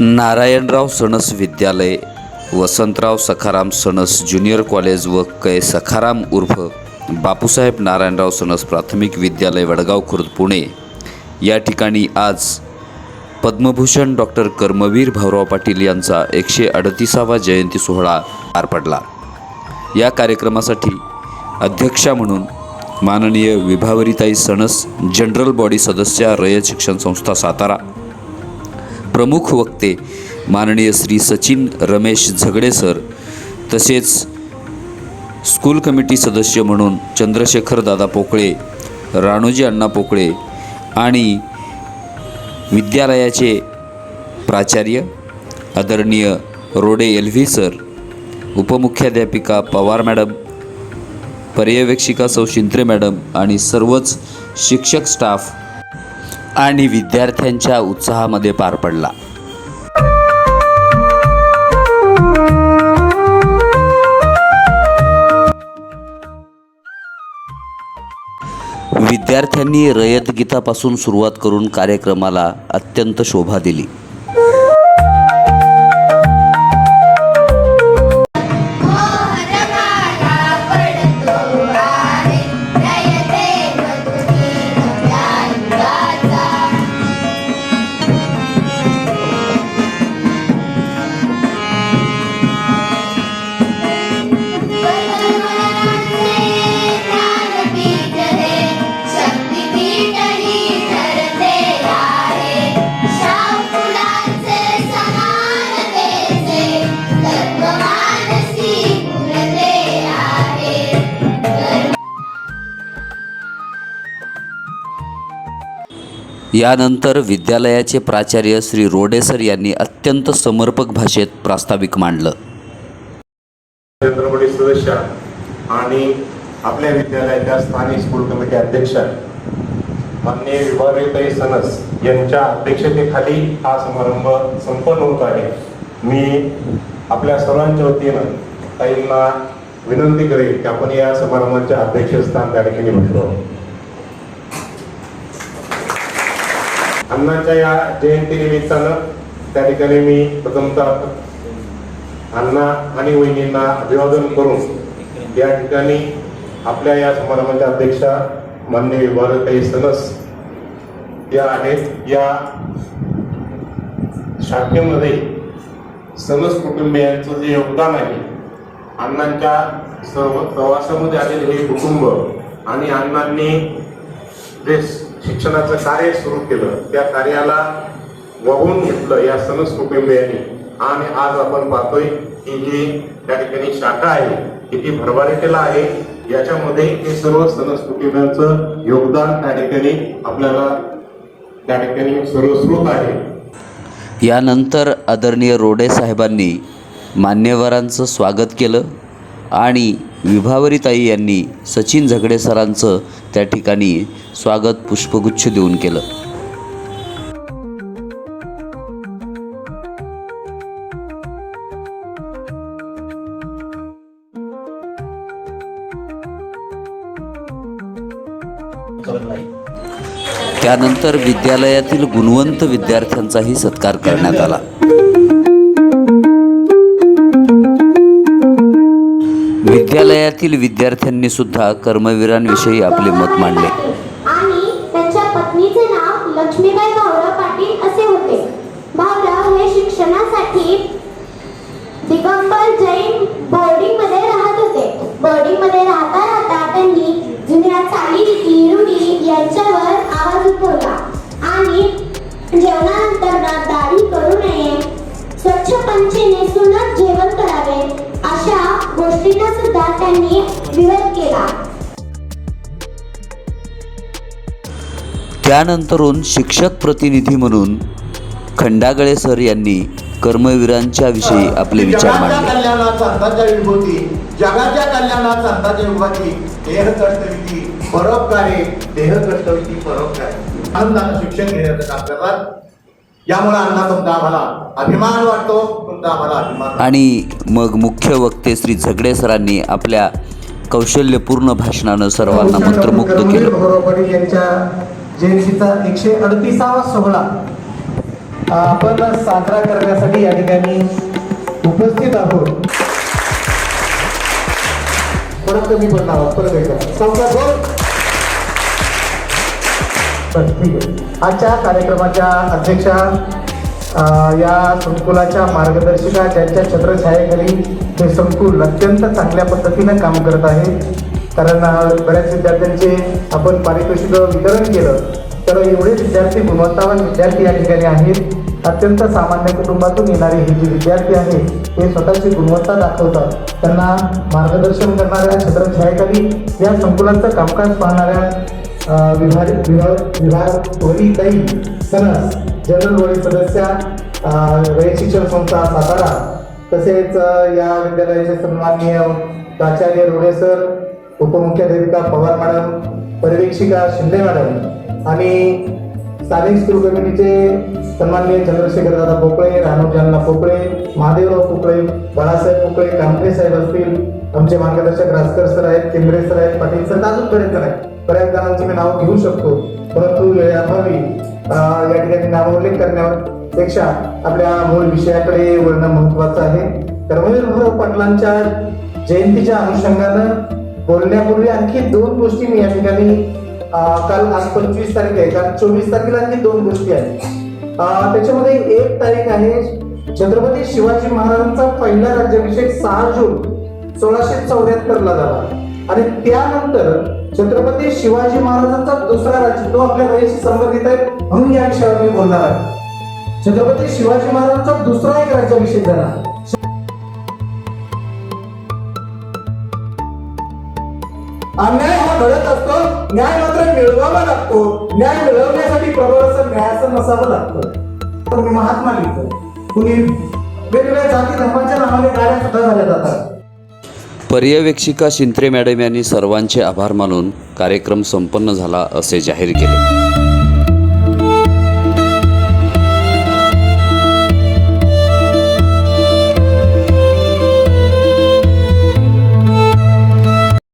नारायणराव सणस विद्यालय Vasantrao Sakharam Sanas junior college व कै सखाराम उर्फ बापूसाहेब नारायणराव सणस प्राथमिक विद्यालय वडगाव खुर्द पुणे. या ठिकाणी आज पद्मभूषण डॉक्टर कर्मवीर भाऊराव पाटील यांचा एकशे अडतीसावा जयंती सोहळा पार पडला. या कार्यक्रमासाठी अध्यक्षा म्हणून माननीय विभावरीताई सणस जनरल बॉडी सदस्या रयत शिक्षण संस्था सातारा प्रमुख वक्ते माननीय श्री सचिन रमेश झगडे सर तसेच स्कूल कमिटी सदस्य म्हणून चंद्रशेखर दादा पोकळे राणूजी अण्णा पोकळे आणि विद्यालयाचे प्राचार्य आदरणीय रोडे एल व्ही सर उपमुख्याध्यापिका पवार मॅडम पर्यवेक्षिका सौ शिंत्रे मॅडम आणि सर्वच शिक्षक स्टाफ आणि विद्यार्थ्यांच्या उत्साहामध्ये पार पडला. विद्यार्थ्यांनी रयत गीतापासून सुरुवात करून कार्यक्रमाला अत्यंत शोभा दिली. यानंतर विद्यालयाचे प्राचार्य श्री रोडेसर यांनी अत्यंत समर्पक भाषेत प्रास्ताविक मांडलं. सदस्य आणि आपल्या विद्यालयाच्या स्थानिक स्कूल कमिटी अध्यक्षा माननीय विभागीय सनस यांच्या अध्यक्षतेखाली हा समारंभ संपन्न होत आहे. मी आपल्या सर्वांच्या वतीनं ताईंना विनंती करेन की आपण या समारंभाच्या अध्यक्षस्थान त्या ठिकाणी बसलो अण्णांच्या या जयंतीनिमित्तानं त्या ठिकाणी मी प्रथमतः अण्णा आणि वहिनींना अभिवादन करून या ठिकाणी आपल्या या समारंभाच्या अध्यक्षा मान्य विभागताई सनस या आहेत. या शाखेमध्ये सनस कुटुंबियांचं जे योगदान आहे अण्णांच्या सर्व प्रवासामध्ये आलेले हे कुटुंब आणि अण्णांनी जे शिक्षणाचं कार्य सुरू केलं त्या कार्याला वाहून घेतलं या सनस कुटुंबियांनी. आणि आज आपण पाहतोय की जी त्या ठिकाणी शाखा आहे किती भरभराटीला आहे याच्यामध्ये हे सर्व सनस कुटुंबियांचं योगदान त्या ठिकाणी आपल्याला त्या ठिकाणी सर्वस्रोत आहे. यानंतर आदरणीय रोडे साहेबांनी मान्यवरांचं स्वागत केलं. आणि विभावरीताई यांनी सचिन झगडे सरांचं त्या ठिकाणी स्वागत पुष्पगुच्छ देऊन केलं. त्यानंतर विद्यालयातील गुणवंत विद्यार्थ्यांचाही सत्कार करण्यात आला. विद्यालयातील विद्यार्थ्यांनी सुद्धा कर्मवीरांविषयी आपले मत मांडले. आणि त्यांच्या पत्नीचे नाव लक्ष्मीबाई भाऊराव पाटील असे होते. भाऊराव हे शिक्षणासाठी दिगंबर जैन बोर्डिंग गोष्टींना सुद्धा त्यांनी विरोध केला. त्यानंतरून शिक्षक प्रतिनिधी म्हणून खंडागळे सर यांनी कर्मवीरांच्या विषयी आपले विचार मांडले. संतांच्या विभूती जगाच्या संतांच्या विभूती देह परोपकारे. देह कष्टविधी परोपकारे. आनंदानं शिक्षण घेण्याचं काम करतात. यामुळे अण्णा तुमचा आम्हाला अभिमान वाटतो तुमचा आम्हाला अभिमान. आणि मग मुख्य वक्ते श्री झगडे सरांनी आपल्या कौशल्यपूर्ण भाषणानं सर्वांना मंत्रमुग्ध केलं पाटील यांच्या जयंतीचा एकशे अडतीसावा सोहळा आपण साजरा करण्यासाठी या ठिकाणी उपस्थित आहोत परत कमी आहोत परत एकदा बोल. बरं, ठीक आहे. आजच्या कार्यक्रमाच्या अध्यक्षा या संकुलाच्या मार्गदर्शिका ज्यांच्या छत्रछायेखाली हे संकुल अत्यंत चांगल्या पद्धतीनं काम करत आहे. कारण बऱ्याच विद्यार्थ्यांचे आपण पारितोषिक वितरण केलं तर एवढे विद्यार्थी गुणवत्तावान विद्यार्थी या ठिकाणी आहेत. अत्यंत सामान्य कुटुंबातून येणारे हे जे विद्यार्थी आहेत ते स्वतःची गुणवत्ता दाखवतात. त्यांना मार्गदर्शन करणाऱ्या छत्रछायेखाली या संकुलाचं कामकाज पाहणाऱ्या विभाग विभाग विभाग वरीताई सनस जनरल वडी सदस्या रयत शिक्षण संस्था सातारा तसेच या विद्यालयाचे सन्माननीय प्राचार्य रोडे सर उपमुख्याध्यापिका पवार मॅडम पर्यवेक्षिका शिंदे मॅडम आणि स्थानिक स्कूल कमिटीचे सन्माननीय चंद्रशेखर दादा पोकळे राणू जालना पोकळे महादेवराव पोकळे बाळासाहेब पोकळे कांबळे साहेब असतील आमचे मार्गदर्शक राजकर सर आहेत केंद्रे सर आहेत पाटील सर अजून बरेच जण आहेत. बऱ्याच जणांची मी नाव घेऊ शकतो. परंतु वेळेअभावी अं, या ठिकाणी नामोल्लेख करण्यापेक्षा आपल्या मूळ विषयाकडे वळणं महत्वाचं आहे. कर्मवीरभाऊ पाटलांच्या जयंतीच्या अनुषंगानं बोलण्यापूर्वी आणखी दोन गोष्टी मी या ठिकाणी काल आज पंचवीस तारीख आहे कारण चोवीस तारखेला आणखी दोन गोष्टी आहेत. त्याच्यामध्ये एक तारीख आहे छत्रपती शिवाजी महाराजांचा पहिला राज्याभिषेक सहा जून सोळाशे चौऱ्याहत्तर ला झाला. आणि त्यानंतर छत्रपती शिवाजी महाराजांचा दुसरा राज्य तो आपल्या वयाशी संबंधित आहे म्हणून या विषयावर मी बोलणार आहे. छत्रपती शिवाजी महाराजांचा दुसरा एक राज्याभिषेक झाला. अन्याय हा घडत असतो न्याय मात्र मिळवावा लागतो. न्याय मिळवण्यासाठी प्रबळ असं न्यायाचं नसावं लागतं. तर मी महात्मा लिहितो कुणी वेगवेगळ्या जाती धर्माच्या नावाने गाड्या सुद्धा झाल्या जातात. पर्यवेक्षिका शिंत्रे मॅडम यांनी सर्वांचे आभार मानून कार्यक्रम संपन्न झाला असे जाहीर केले.